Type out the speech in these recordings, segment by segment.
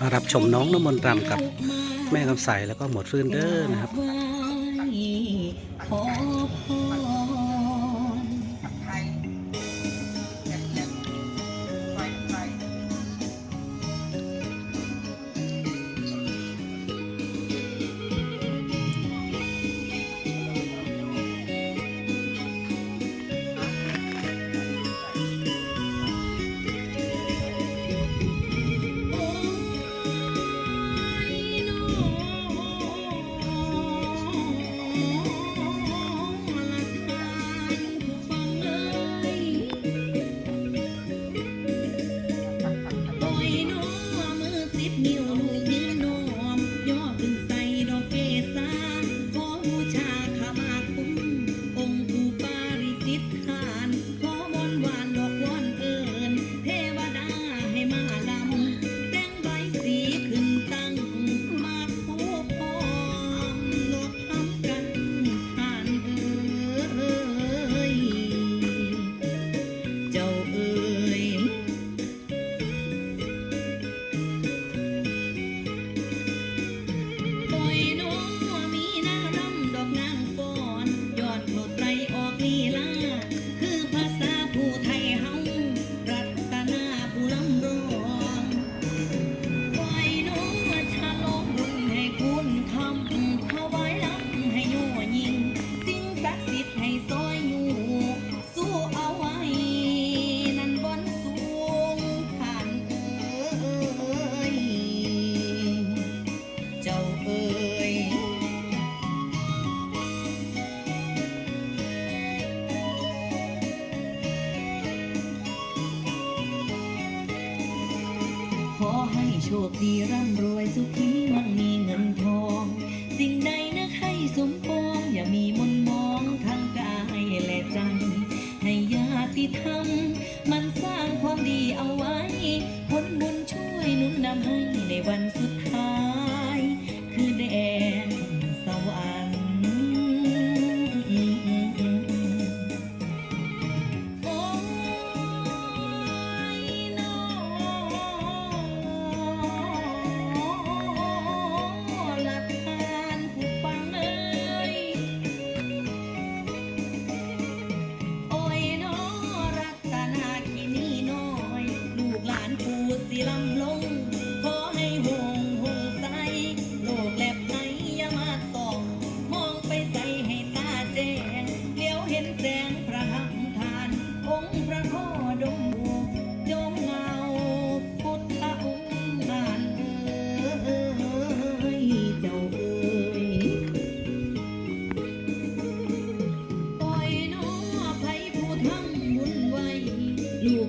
มารับชมน้องน้ำมนต์รำกับแม่คำใสแล้วก็หมดฟื้นเด้อนะครับ โชคดีร่ำรวยสุขีมั่งมีเงินทอง สิ่งใดนะให้สมปอง อย่ามีมนมองทางกายและใจ ให้ญาติธรรม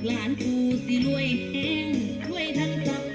หลานกูสิรวยแห้งรวยทั้งครัพ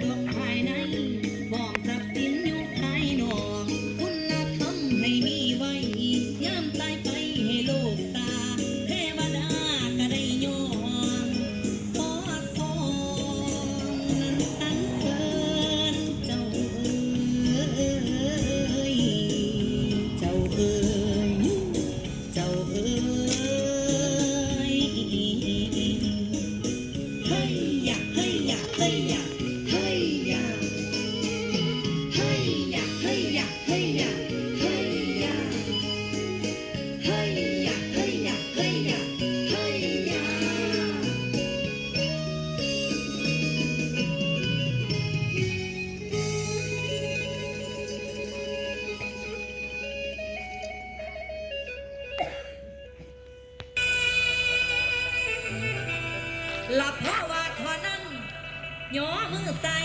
ย่อมือใส่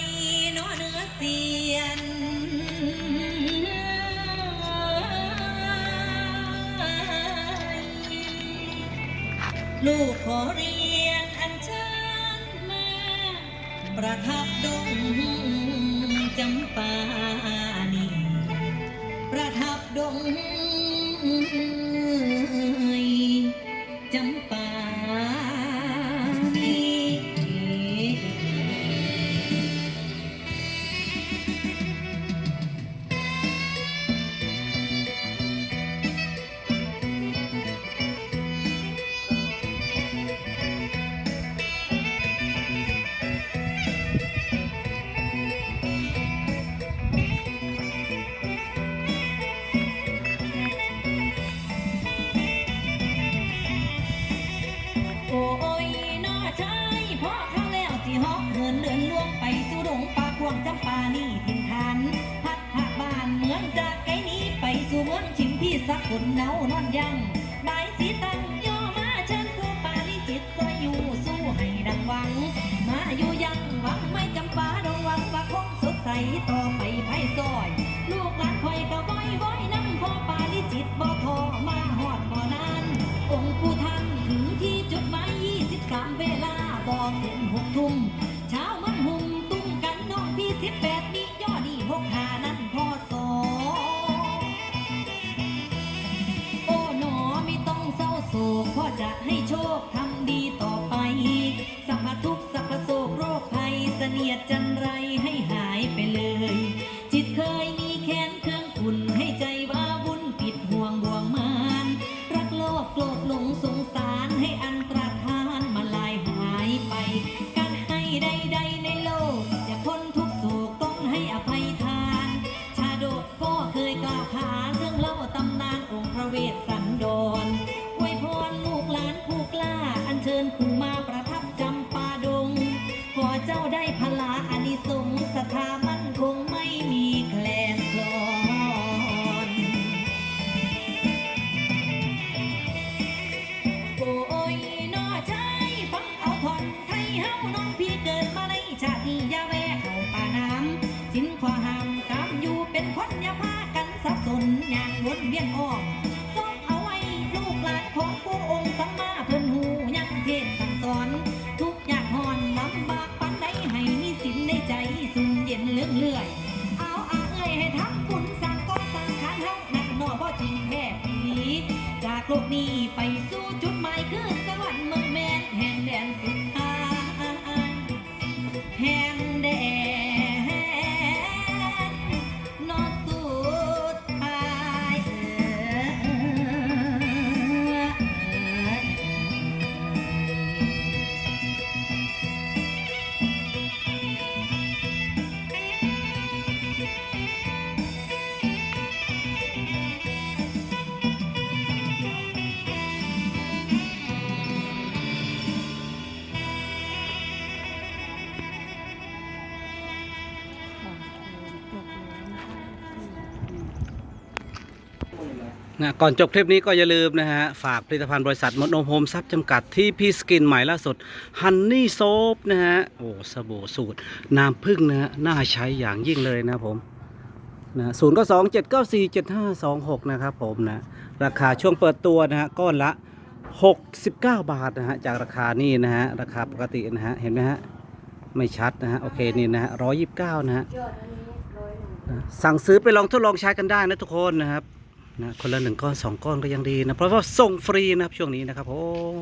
นอเนื้อเสียนลูกขอเรียนอันเชิญมา ประทับดงจำปานีประทับดงจำปา นเนานอนยังบายสีตังย่อมาเชิญครูปาลิจิตก็อยู่สู้ให้ดังหวัง มาอยู่ยังหวังไม่จำปาดงหวังว่าคงสดใสต่อไปไพ่ซอย ลูกหลานคอยก็บ่อยบ่อยน้ำพ่อปาลิจิตบ่ทอมาหอดบ่นาน องค์ปู่ท่านถึงที่จุดหมาย23เวลาบอกถึงหกทุ่มเช้ามันหุ่มตุ้มกันน้องพี่18มียอด ขาเรื่องเล่าตำนานองค์พระเวสสัน วียนอ้อมทรงเอาไว้ลูกหลานของผู้องค์สัมมาเพิ่นหูยังเทศสั่งสอน ทุกอยากหอนลำบากปันใดให้มีสินในใจสุนเย็นเลื่องเลื่อยเอาอาเอ้ยให้ทำบุญสั่งก็สั่งขานเฮานักหนอบ่จริงแม่ผีจากโลกนี้ไปสู่จุดหมายคือ นะก่อนจบคลิปนี้ก็อย่าลืมนะฮะ ฝากผลิตภัณฑ์บริษัทมดนมโฮมซับจำกัดที่พี่สกินใหม่ล่าสุดฮันนี่โซฟนะฮะ โอ้สบู่สูตร น้ำผึ้งนะฮะ น่าใช้อย่างยิ่งเลยนะผมนะศูนย์ก็สองเจ็ดเก้าสี่เจ็ดห้าสองหกนะครับผมนะ ราคาช่วงเปิดตัวนะฮะ ก้อนละ 69 บาทนะฮะ จากราคานี่นะฮะ ราคาปกตินะฮะ เห็นไหมฮะ ไม่ชัดนะฮะ โอเคนี่นะฮะร้อยยิบเก้านะฮะ สั่งซื้อไปลองทดลองใช้กันได้นะทุกคนนะครับ นะคนละหนึ่งก้อนสองก้อนก็ยังดีนะ เพราะว่าส่งฟรีนะครับช่วงนี้นะครับผม